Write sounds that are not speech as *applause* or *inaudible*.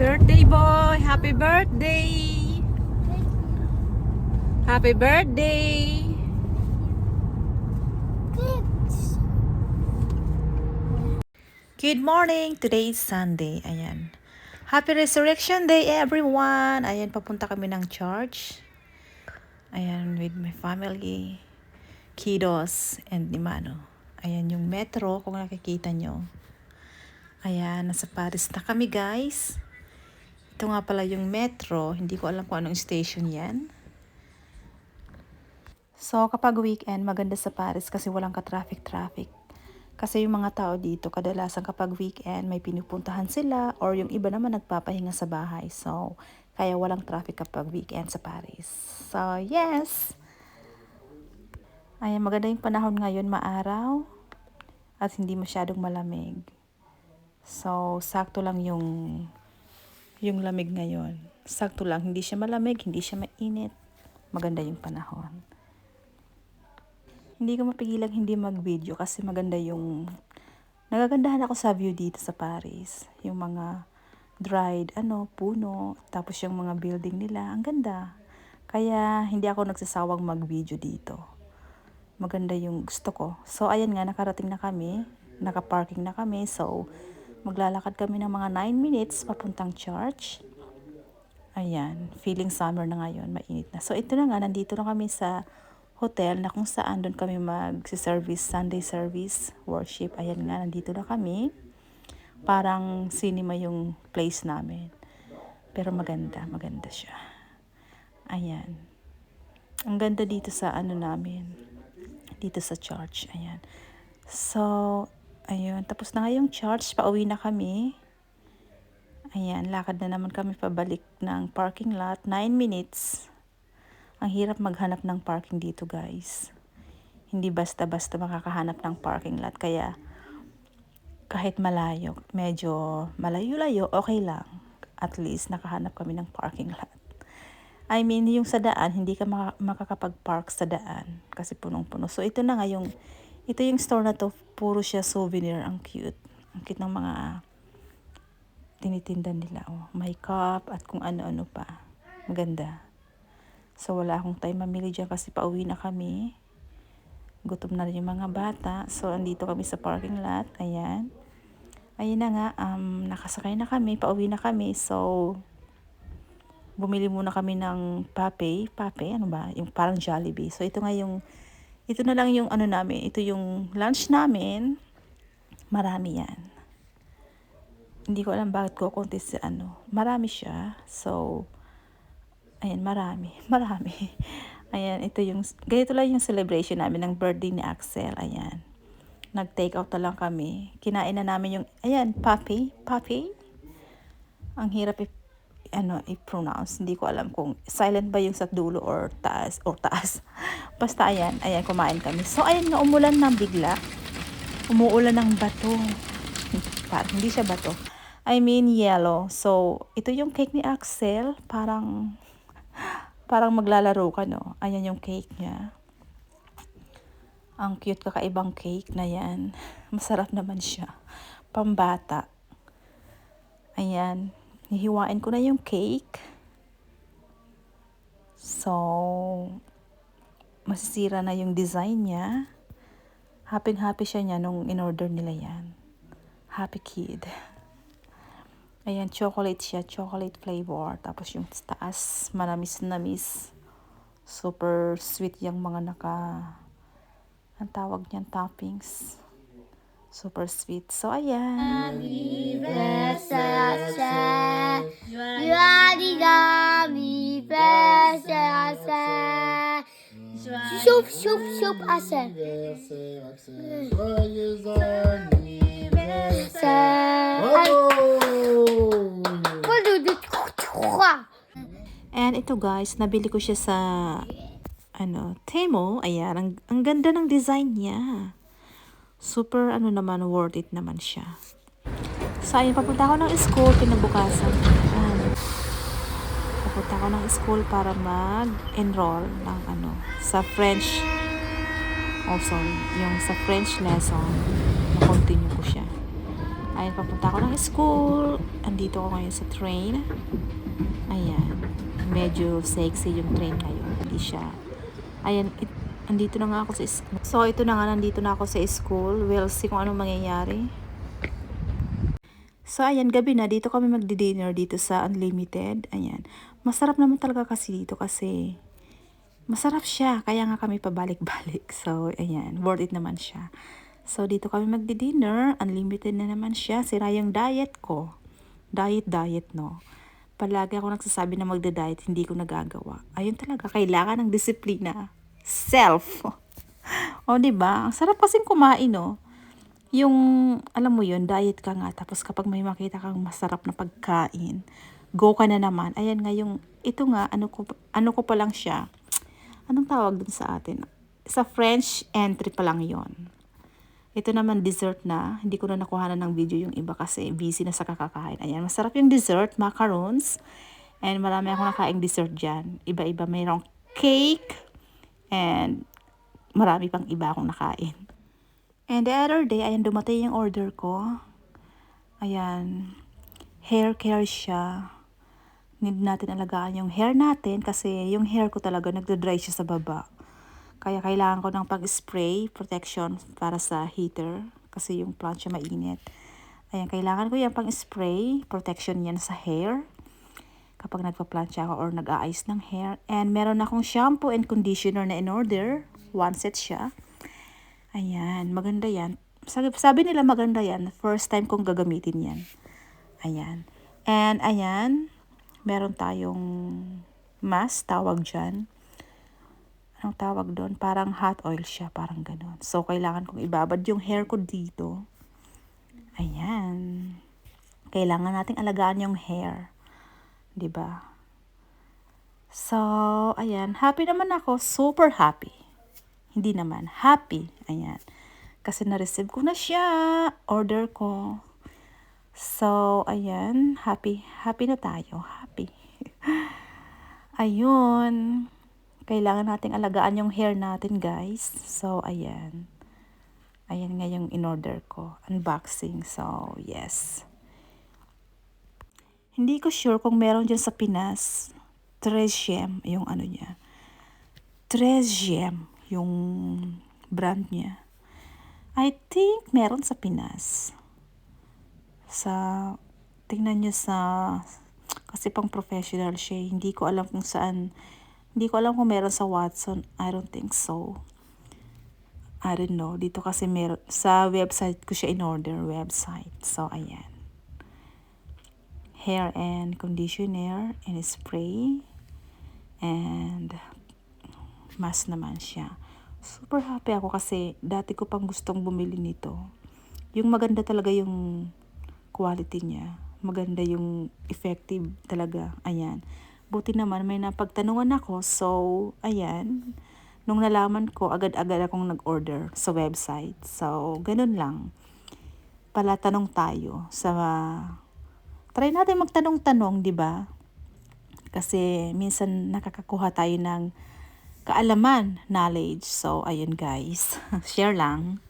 Birthday boy! Happy birthday! Happy birthday! Good morning! Today is Sunday. Ayan. Happy Resurrection Day, everyone! Ayan, papunta kami ng church. Ayan, with my family, kiddos, and ni Mano. Ayan yung metro, kung nakikita nyo. Ayan, nasa Paris na kami, guys. Ito nga pala yung metro. Hindi ko alam kung anong station yan. So, kapag weekend, maganda sa Paris kasi walang ka-traffic-traffic. Kasi yung mga tao dito, kadalasan kapag weekend, may pinupuntahan sila or yung iba naman nagpapahinga sa bahay. So, kaya walang traffic kapag weekend sa Paris. So, yes! Ayan, maganda yung panahon ngayon, maaraw at hindi masyadong malamig. So, sakto lang yung yung lamig ngayon. Sakto lang, hindi siya malamig, hindi siya mainit. Maganda yung panahon. Hindi ko mapigilang hindi mag-video kasi maganda yung... Nagagandahan ako sa view dito sa Paris. Yung mga dried, ano, puno, tapos yung mga building nila. Ang ganda. Kaya hindi ako nagsasawang mag-video dito. Maganda yung gusto ko. So, ayan nga, nakarating na kami. Nakaparking na kami. So, maglalakad kami ng mga 9 minutes papuntang church. Ayan, feeling summer na ngayon, mainit na. So, ito na nga, nandito na kami sa hotel na kung saan doon kami mag-service, Sunday service, worship. Ayan nga, nandito na kami. Parang cinema yung place namin. Pero maganda, maganda siya. Ayan. Ang ganda dito sa ano namin. Dito sa church. Ayan. So, ayun. Tapos na nga yung church. Pauwi na kami. Ayan. Lakad na naman kami pabalik ng parking lot. 9 minutes. Ang hirap maghanap ng parking dito guys. Hindi basta-basta makakahanap ng parking lot. Kaya kahit malayo, medyo malayo-layo, okay lang. At least nakahanap kami ng parking lot. I mean, yung sa daan, hindi ka maka- makakapag-park sa daan kasi punong-puno. So, ito na nga yung, ito yung store na to, puro siya souvenir. Ang cute. Ang cute ng mga tinitinda nila. Oh. May cup at kung ano-ano pa. Maganda. So, wala akong time mamili dyan kasi pauwi na kami. Gutom na rin yung mga bata. So, andito kami sa parking lot. Ayan. Ayun na nga, um, nakasakay na kami, pauwi na kami. So, bumili muna kami ng pape. Pape, ano ba? Yung parang Jollibee. So, ito nga yung, ito na lang yung ano namin. Ito yung lunch namin. Marami yan. Hindi ko alam bakit ko konti sa ano. Marami siya. So, ayan, marami. *laughs* Marami. Ayan, ito yung, ganito lang yung celebration namin ng birthday ni Axel. Ayan. Nag-take out na lang kami. Kinain na namin yung, ayan, papi. Papi. Ang hirap i- ano, i-pronounce. Hindi ko alam kung silent ba yung sa dulo or taas, or taas. *laughs* Basta ayan, ayan, kumain kami. So, ayan nga, umulan ng bigla. Umuulan ng bato. *laughs* parang hindi siya bato. I mean, yellow. So, ito yung cake ni Axel. Parang, *laughs* parang maglalaro ka, no? Ayan yung cake niya. Ang cute kakaibang cake na yan. Masarap naman siya. Pambata. Ayan. Nihiwain ko na yung cake. So, masisira na yung design niya. Happy-happy siya niya nung in-order nila yan. Happy kid. Ayan, chocolate siya. Chocolate flavor. Tapos yung taas, manamis-namis. Super sweet yung mga naka... Ang tawag niyan, toppings. Super sweet. So, ayan. Joyeux anniversaire. C'est... Bravo! Quoi de de trois? And ito guys, nabili ko siya sa ano, Temo. Ayan, ang, ang ganda ng design niya. Super, ano naman, worth it naman siya. So, ayun, papunta ako ng school, pinabukasan. Ayan. Papunta ako ng school para mag-enroll ng ano, sa French. Oh, sorry. Yung sa French lesson, na-continue ko siya. Ayan, papunta ako ng school. Andito ako ngayon sa train. Ayan. Medyo sexy yung train ngayon. Hindi siya. Ayan, it, andito na nga ako sa school. So, ito na nga, nandito na ako sa school. We'll see kung anong mangyayari. So, ayan, gabi na. Dito kami magdi-dinner dito sa Unlimited. Ayan. Masarap naman talaga kasi dito kasi masarap siya. Kaya nga kami pabalik-balik. *laughs* So, ayan. Worth it naman siya. So, dito kami magdi-dinner. Unlimited na naman siya. Sira yung diet ko. Diet, diet, no? Palagi ako nagsasabi na magda-diet, hindi ko nagagawa. Ayun talaga, kailangan ng disiplina. Self. o, di ba? Ang sarap kasing kumain, no? Yung, alam mo yun, diet ka nga. Tapos kapag may makita kang masarap na pagkain, go ka na naman. Ayan nga yung, ito nga, ano ko, ano ko pa lang siya. Anong tawag dun sa atin? Sa French entry pa lang yon ito naman dessert na. Hindi ko na nakuha ng video yung iba kasi busy na sa kakakain. Ayan, masarap yung dessert, macarons. And marami akong nakaing dessert dyan. Iba-iba. Mayroong cake. And marami pang iba akong nakain. And the other day, ayan, dumating yung order ko. Ayan, hair care siya. Need natin alagaan yung hair natin kasi yung hair ko talaga nagda-dry siya sa baba. Kaya kailangan ko ng pag-spray protection para sa heater kasi yung plant siya mainit. Ayan, kailangan ko yung pang-spray protection yan sa hair kapag nagpa-plant siya ako or nag-aayos ng hair. And meron akong shampoo and conditioner na in-order. One set siya. Ayan, maganda yan. Sabi, sabi nila maganda yan. First time kong gagamitin yan. Ayan. And ayan, meron tayong mask, tawag dyan anong tawag doon? Parang hot oil siya, parang ganun. So, kailangan kong ibabad yung hair ko dito. Ayan. Kailangan nating alagaan yung hair. 'Di ba? So, ayan. Happy naman ako. Super happy. Hindi naman. Happy. Ayan. Kasi na-receive ko na siya. Order ko. So, ayan. Happy. Happy na tayo. Happy. *laughs* Ayun kailangan nating alagaan yung hair natin, guys. So, ayan. Ayan nga yung in-order ko. Unboxing. So, yes. Hindi ko sure kung meron dyan sa Pinas. Treziem, yung ano niya. Treziem, yung brand niya. I think meron sa Pinas. Sa, tingnan nyo sa, kasi pang professional siya. eh. Hindi ko alam kung saan hindi ko alam kung meron sa Watson. I don't think so. I don't know. Dito kasi meron, sa website ko siya in-order. Website. So, ayan. Hair and conditioner and spray. And mask naman siya. Super happy ako kasi dati ko pang gustong bumili nito. Yung maganda talaga yung quality niya. Maganda yung effective talaga. Ayan. Buti naman may napagtanungan ako. So, ayan. Nung nalaman ko, agad-agad akong nag-order sa website. So, ganun lang. Pala tanong tayo sa try natin magtanong-tanong, 'di ba? Kasi minsan nakakakuha tayo ng kaalaman, knowledge. So, ayun guys. *laughs* Share lang.